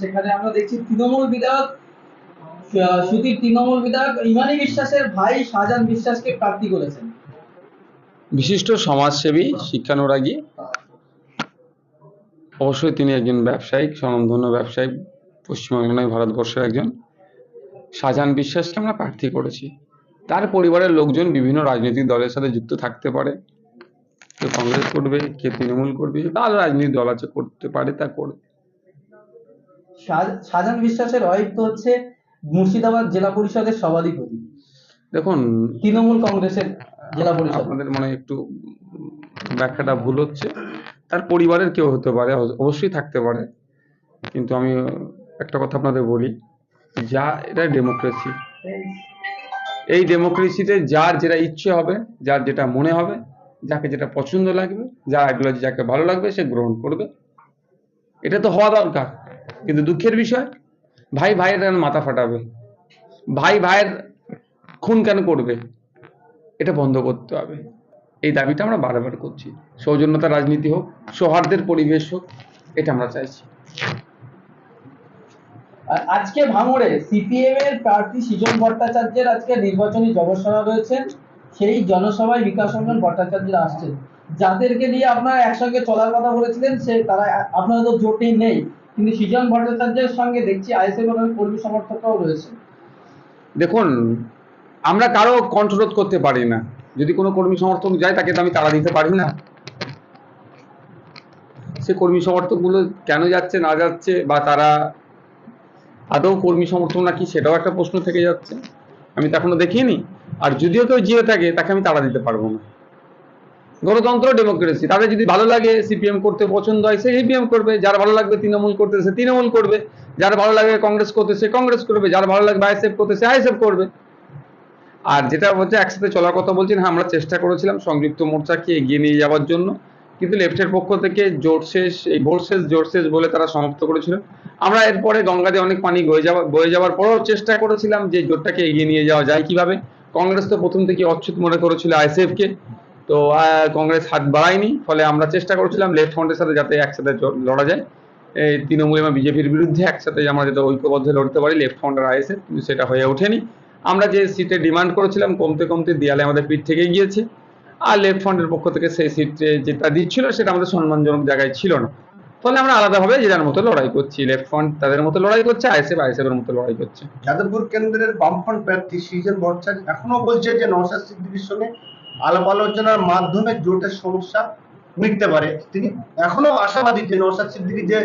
সেখানে আমরা দেখছি তৃণমূল বিধায়ক সুধীর তৃণমূল বিধায়ক ইমানি বিশ্বাসের ভাই শাহজাহান বিশ্বাসকে প্রার্থী করেছেন। বিশিষ্ট সমাজসেবী, শিক্ষানুরাগী। অবশ্যই তিনি একজন ব্যবসায়িক, স্বনামধন্য ব্যবসায়িক পশ্চিমবঙ্গ নয়, ভারতবর্ষের একজন। শাহজাহান বিশ্বাসকে আমরা প্রার্থী করেছি। তার পরিবারের লোকজন বিভিন্ন রাজনৈতিক দলের সাথে যুক্ত থাকতে পারে। কেউ কংগ্রেস করবে, কে তৃণমূল করবে তার রাজনৈতিক দল আছে, করতে পারে, তা করবে। শাহজাহান বিশ্বাসের ওয়াইফ তো হচ্ছে মুর্শিদাবাদ জেলা পরিষদের সভাধিপতি। দেখুন তৃণমূল কংগ্রেসের জেলা পরিষদ। আপনাদের মনে একটু ব্যাখ্যাটা ভুল হচ্ছে। তার পরিবারের কেউ হতে পারে অবশ্যই থাকতে পারে। কিন্তু আমি একটা কথা আপনাদের বলি যা এটা ডেমোক্রেসি এই ডেমোক্রেসিতে যার যেটা ইচ্ছে হবে যার যেটা মনে হবে যাকে যেটা পছন্দ লাগবে যার আইডিওলজি যাকে ভালো লাগবে সে গ্রহণ করবে। এটা তো হওয়া দরকার। কিন্তু দুঃখের বিষয়, ভাই ভাইয়ের কেন মাথা ফাটাবে, ভাই ভাইয়ের খুন কেন করবে, এটা বন্ধ করতে হবে। এই দাবিটা আমরা বারবার করছি। সৌজন্যতা রাজনীতি হোক, সৌহার্দ্যের পরিবেশ হোক, এটা আমরা চাইছি। আজকে ভাঙড়ে সিপিএম এর প্রার্থী সৃজন ভট্টাচার্যের আজকে নির্বাচনী জনসভা রয়েছে। সেই জনসভায় বিকাশ রঞ্জন ভট্টাচার্য আসছেন। যাদেরকে নিয়ে আপনারা একসঙ্গে চলার কথা বলেছিলেন, সে তারা আপনারা তো জোটেই নেই। কিন্তু সৃজন ভট্টাচার্যের সঙ্গে দেখছি আইএসএফ এর কর্মী সমর্থকরাও রয়েছে। দেখুন, আমরা কারও কণ্ঠরোধ করতে পারি না। যদি কোনো কর্মী সমর্থক যায়, তাকে তো আমি তাড়া দিতে পারি না। সে কর্মী সমর্থকগুলো কেন যাচ্ছে, না যাচ্ছে, বা তারা আদৌ কর্মী সমর্থক নাকি, সেটাও একটা প্রশ্ন থেকে যাচ্ছে। আমি তো এখনও দেখিনি। আর যদিও কেউ জিয়ে থাকে, তাকে আমি তাড়া দিতে পারব না। গণতন্ত্র ডেমোক্রেসি তাদের যদি ভালো লাগে সিপিএম করতে পছন্দ হয়, সে সিপিএম করবে। যার ভালো লাগবে তৃণমূল করতে সে তৃণমূল করবে। যার ভালো লাগে কংগ্রেস করতে, সে কংগ্রেস করবে। যার ভালো লাগবে আইএসএফ করতে, সে আইএসএফ করবে। আর যেটা হচ্ছে, একসাথে চলার কথা বলছেন হ্যাঁ আমরা চেষ্টা করেছিলাম সংযুক্ত মোর্চাকে এগিয়ে নিয়ে যাওয়ার জন্য। কিন্তু লেফটের পক্ষ থেকে জোর শেষ, এই ভোট শেষ, জোর শেষ বলে তারা সমাপ্ত করেছিল। আমরা এরপরে গঙ্গাতে অনেক পানি বয়ে যাওয়া, বয়ে যাওয়ার পরেও চেষ্টা করেছিলাম যে জোটটাকে এগিয়ে নিয়ে যাওয়া যায় কীভাবে। কংগ্রেস তো প্রথম থেকে অচ্ছুত মনে করেছিল আইএসএফকে তো কংগ্রেস হাত বাড়ায়নি, ফলে আমরা চেষ্টা করেছিলাম লেফট ফ্রন্টের সাথে যাতে একসাথে লড়া যায়। এই তৃণমূল এবং বিজেপির বিরুদ্ধে একসাথে আমরা যাতে ঐক্যবদ্ধ লড়তে পারি লেফট ফ্রন্ট আর আইএসএফ কিন্তু সেটা হয়ে ওঠেনি। আমরা যে সিটে ডিমান্ড করেছিলাম, কমতে কমতে দেয়ালে আমাদের পিঠ থেকে গিয়েছে। আর লেফট ফ্রন্টের পক্ষ থেকে সেই সিটে যেটা দিচ্ছিল, সেটা আমাদের সম্মানজনক জায়গায় ছিল না। ফলে আমরা আলাদাভাবে যে যার মতো লড়াই করছি লেফট ফ্রন্ট তাদের মতো লড়াই করছে আইএসএফ আইএসএফ এর মতো লড়াই করছে। যাদবপুর কেন্দ্রের বামফ্রন্ট প্রার্থী সৃজন ভট্টাচার্য এখনও বলছে যে নওশাদ সিদ্দিকীর সঙ্গে আলাপ আলোচনার মাধ্যমে জোটের সমস্যা মিটতে পারে। তিনি এখনও আশাবাদী যে নওশাদ সিদ্দিকী যে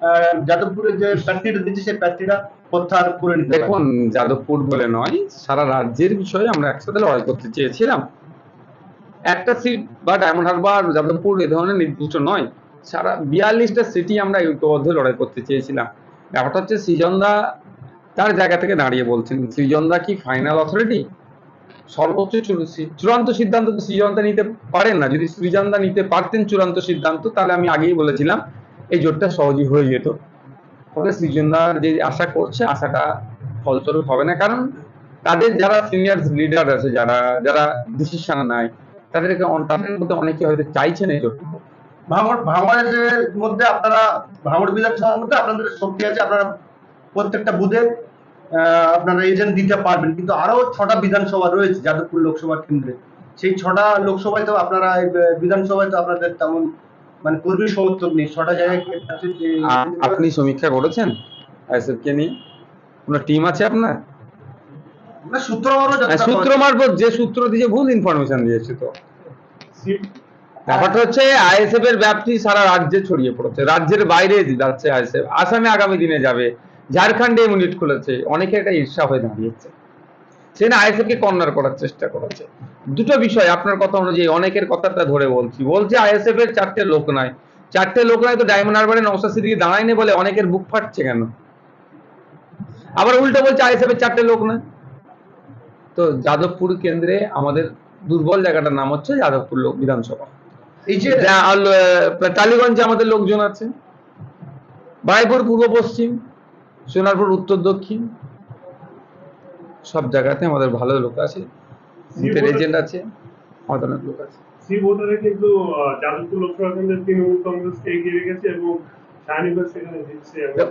আহ, যাদবপুরে যে প্রার্থীটা দিচ্ছে সেই প্রার্থীটা প্রত্যাহার করে নিতে দেখুন যাদবপুর বলে নয় সারা রাজ্যের বিষয়ে আমরা একসাথে লড়াই করতে চেয়েছিলাম। একটা সিট বা ডায়মন্ড হারবার যাদবপুর এ ধরনের নির্দিষ্ট নয় সারা বিয়াল্লিশটা সিটি আমরা ঐক্যবদ্ধ লড়াই করতে চেয়েছিলাম। ব্যাপারটা হচ্ছে সৃজনদা তার জায়গা থেকে দাঁড়িয়ে বলছেন। সৃজনদা কি ফাইনাল অথরিটি সর্বোচ্চ চূড়- চূড়ান্ত সিদ্ধান্ত তো সৃজনদা নিতে পারেন না। যদি সৃজনদা নিতে পারতেন চূড়ান্ত সিদ্ধান্ত তাহলে আমি আগেই বলেছিলাম এই জোটটা সহজই হয়ে যেত। ফলে সৃজনদার যে আশা করছে আশাটা ফলস্বরূপ হবে না। কারণ তাদের যারা সিনিয়র লিডার আছে যারা যারা ডিসিশন নেয় তাদেরকে তাদের মধ্যে অনেকে হয়তো চাইছেন এই জোট ভাঙড় ভাঙড়ের মধ্যে আপনারা ভাঙড় বিধানসভার মধ্যে আপনাদের শক্তি আছে। আপনারা প্রত্যেকটা আহ, আপনারা এজেন্ট দিতে পারবেন। কিন্তু আরও ছটা বিধানসভা রয়েছে যাদবপুর লোকসভা কেন্দ্রে। সেই ছটা লোকসভায় তো আপনারা বিধানসভায় তো আপনাদের তেমন মানে কর্মী সমর্থক নেই। ছটা জায়গায় আপনি সমীক্ষা করেছেন? আইএসএফ কে নিয়ে? কোনো টিম আছে আপনার? সূত্র হ্যাঁ, সূত্র মারফত যে সূত্র দিয়ে ভুল ইনফরমেশন দিয়েছে তো। ব্যাপারটা হচ্ছে আইএসএফ এর ব্যাপ্তি সারা রাজ্যে ছড়িয়ে পড়েছে। রাজ্যের বাইরে যাচ্ছে আইএসএফ। আসামে আগামী দিনে যাবে। ঝাড়খণ্ডে ইউনিট খুলেছে অনেকে এটা ঈর্ষা হয়ে দাঁড়িয়েছে। সে না আইএসএফ কে কর্নার করার চেষ্টা করেছে। দুটো বিষয় আপনার কথা অনুযায়ী অনেকের কথাটা ধরে বলছি। বলছে আইএসএফ এর চারটে লোক নাই চারটে লোক নাই তো ডায়মন্ড হারবারে নৌসা সিদ্দিকি দাঁড়ায়নি বলে অনেকের বুক ফাটছে কেন? আবার উল্টো বলছে আইএসএফ এর চারটে লোক নাই তো যাদবপুর কেন্দ্রে আমাদের দুর্বল জায়গাটার নাম হচ্ছে যাদবপুর লোক বিধানসভা। এই যে টালিগঞ্জে আমাদের লোকজন আছে। বারাইপুর পূর্ব পশ্চিম। সোনারপুর উত্তর দক্ষিণ। সব জায়গাতে আমাদের ভালো লোক আছে। বুথের এজেন্ট আছে আমাদের অনেক লোক আছে। সি ভোটারে কিন্তু আহ, যাদবপুর লোকসভা কেন্দ্রের তৃণমূল কংগ্রেসকে এগিয়ে রেখেছে এবং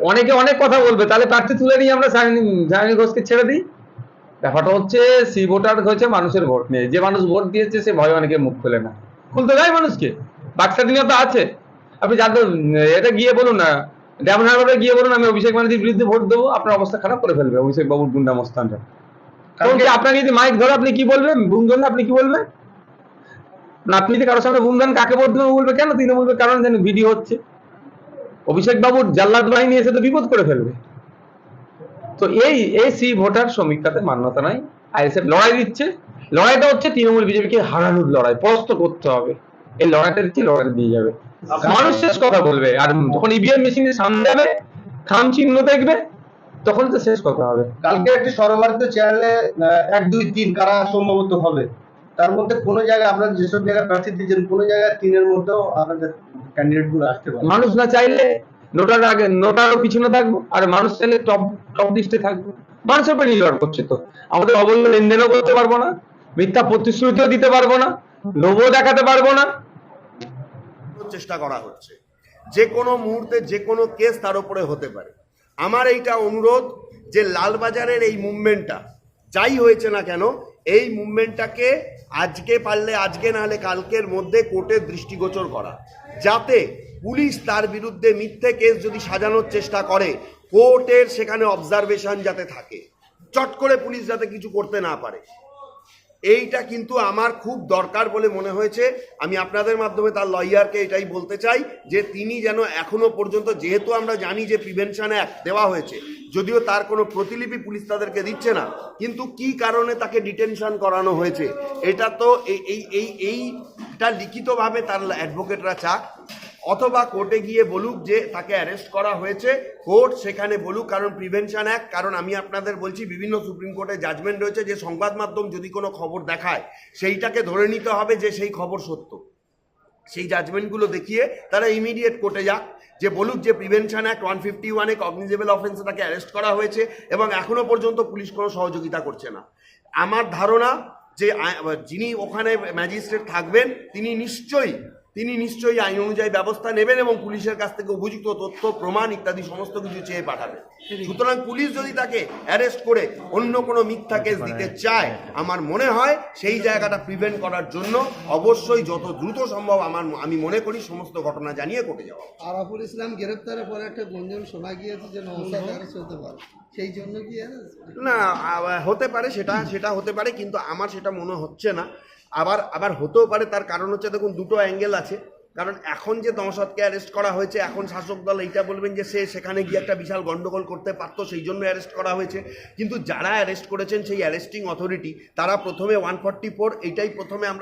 অনেকে অনেক কথা বলবে তাহলে প্রার্থী তুলে নিয়ে আমরা সায়নী ঘোষকে ছেড়ে দিই। ব্যাপারটা হচ্ছে সি ভোটার হয়েছে মানুষের ভোট নিয়ে। যে মানুষ ভোট দিয়েছে সে ভয় অনেকে মুখ খুলে না। খুলতে দেয় মানুষকে। বাক স্বাধীনতা আছে। আপনি যাদের এটা গিয়ে বলুন না হারবারে গিয়ে বলুন আমি অভিষেক ব্যানার্জির বিরুদ্ধে ভোট দেবো আপনার অবস্থা খারাপ করে ফেলবে অভিষেক বাবুর গুন্ডামস্তানটা কারণ কি আপনাকে যদি মাইক ধরে আপনি কি বলবেন? বুম ধরলে আপনি কি বলবেন? না আপনি যদি কারোর সামনে বুম দেন কাকে দেবেন বলবে? কেন তিনি বলবে কারণ যেন ভিডিও হচ্ছে। অভিষেক বাবুর জাল্লাদ বাহিনী এসে তো বিপদ করে ফেলবে। তো এই এই সি ভোটার সমীক্ষাতে মান্যতা নাই। আইএসএফ লড়াই দিচ্ছে। লড়াইটা হচ্ছে তৃণমূল বিজেপিকে হারানোর লড়াই। পরাস্ত করতে হবে। এই লড়াইটা দিচ্ছে লড়াই দিয়ে যাবে। মানুষ শেষ কথা বলবে। আর যখন ইভিএম মেশিনের সামনে যাবে খাম চিহ্ন দেখবে তখন তো শেষ কথা হবে। কালকে একটি সর্বভারতীয় চ্যানেলে এক দুই তিন কারা সম্ভবত হবে তার মধ্যে কোনো জায়গায় আপনারা যেসব জায়গায় প্রার্থী দিয়েছেন কোনো জায়গায় তিনের মধ্যেও আপনাদের ক্যান্ডিডেটগুলো আসতে পারে। মানুষ না চাইলে নোটার আগে নোটারও পিছনে থাকব আর মানুষ চাইলে টপ টপ লিস্টে থাকব। মানুষের উপর নির্ভর করছে তো। আমাদের অবৈধ লেনদেনও করতে পারব না মিথ্যা প্রতিশ্রুতিও দিতে পারব না লোভও দেখাতে পারব না। চেষ্টা করা হচ্ছে। যে কোনো মুহূর্তে যে কোনো কেস তার উপরে হতে পারে। আমার এইটা অনুরোধ যে লালবাজারের এই মুভমেন্টটা যাই হয়েছে না কেন, এই মুভমেন্টটাকে আজকে পারলে আজকে, না হলে কালকের মধ্যে কোর্টের দৃষ্টিগোচর করা। যাতে পুলিশ তার বিরুদ্ধে মিথ্যে কেস যদি সাজানোর চেষ্টা করে কোর্টের সেখানে অবজারভেশন যাতে থাকে। চট করে পুলিশ যাতে কিছু করতে না পারে। এইটা কিন্তু আমার খুব দরকার বলে মনে হয়েছে। আমি আপনাদের মাধ্যমে তার লয়ারকে এটাই বলতে চাই যে তিনি যেন এখনও পর্যন্ত, যেহেতু আমরা জানি যে প্রিভেনশন অ্যাক্ট দেওয়া হয়েছে, যদিও তার কোনো প্রতিলিপি পুলিশ তাদেরকে দিচ্ছে না, কিন্তু কি কারণে তাকে ডিটেনশন করানো হয়েছে, এটা তো এই এই এই, এইটা লিখিতভাবে তার অ্যাডভোকেটরা চাক। অথবা কোর্টে গিয়ে বলুক যে তাকে অ্যারেস্ট করা হয়েছে, কোর্ট সেখানে বলুক, কারণ প্রিভেনশন অ্যাক্ট কারণ আমি আপনাদের বলছি, বিভিন্ন সুপ্রিম কোর্টে জাজমেন্ট রয়েছে যে সংবাদ মাধ্যম যদি কোনো খবর দেখায়, সেইটাকে ধরে নিতে হবে যে সেই খবর সত্য। সেই জাজমেন্টগুলো দেখিয়ে তারা ইমিডিয়েট কোর্টে যাক, যে বলুক যে প্রিভেনশন অ্যাক্ট ওয়ান ফিফটি ওয়ানে কগনিজেবল অফেন্সে তাকে অ্যারেস্ট করা হয়েছে, এবং এখনও পর্যন্ত পুলিশ কোনো সহযোগিতা করছে না। আমার ধারণা যে যিনি ওখানে ম্যাজিস্ট্রেট থাকবেন, তিনি নিশ্চয়ই তিনি নিশ্চয়ই আইন অনুযায়ী ব্যবস্থা নেবেন এবং পুলিশের কাছ থেকে উপযুক্ত তথ্য প্রমাণ ইত্যাদি সমস্ত কিছু চেয়ে পাঠাবেন। সুতরাং পুলিশ যদি তাকে অ্যারেস্ট করে অন্য কোনো মিথ্যা কেস দিতে চায় আমার মনে হয় সেই জায়গাটা প্রিভেন্ট করার জন্য অবশ্যই যত দ্রুত সম্ভব আমার আমি মনে করি সমস্ত ঘটনা জানিয়ে কোর্টে যাওয়া আরাফুল ইসলাম গ্রেপ্তারের পরে একটা গুঞ্জন শোনা গিয়েছে যে নৌসাদ অ্যারেস্ট হতে পারে। সেই জন্য কি না হতে পারে সেটা সেটা হতে পারে কিন্তু আমার সেটা মনে হচ্ছে না। আবার আবার হতেও পারে, তার কারণ হচ্ছে দেখুন, দুটো অ্যাঙ্গেল আছে। কারণ এখন যে দংশদকে অ্যারেস্ট করা হয়েছে, এখন শাসক দল এইটা বলবেন যে সে সেখানে গিয়ে একটা বিশাল গণ্ডগোল করতে পারতো, সেই জন্য অ্যারেস্ট করা হয়েছে। কিন্তু যারা অ্যারেস্ট করেছেন সেই অ্যারেস্টিং অথরিটি তারা প্রথমে ওয়ান ফর্টি ফোর এইটাই প্রথমে আমরা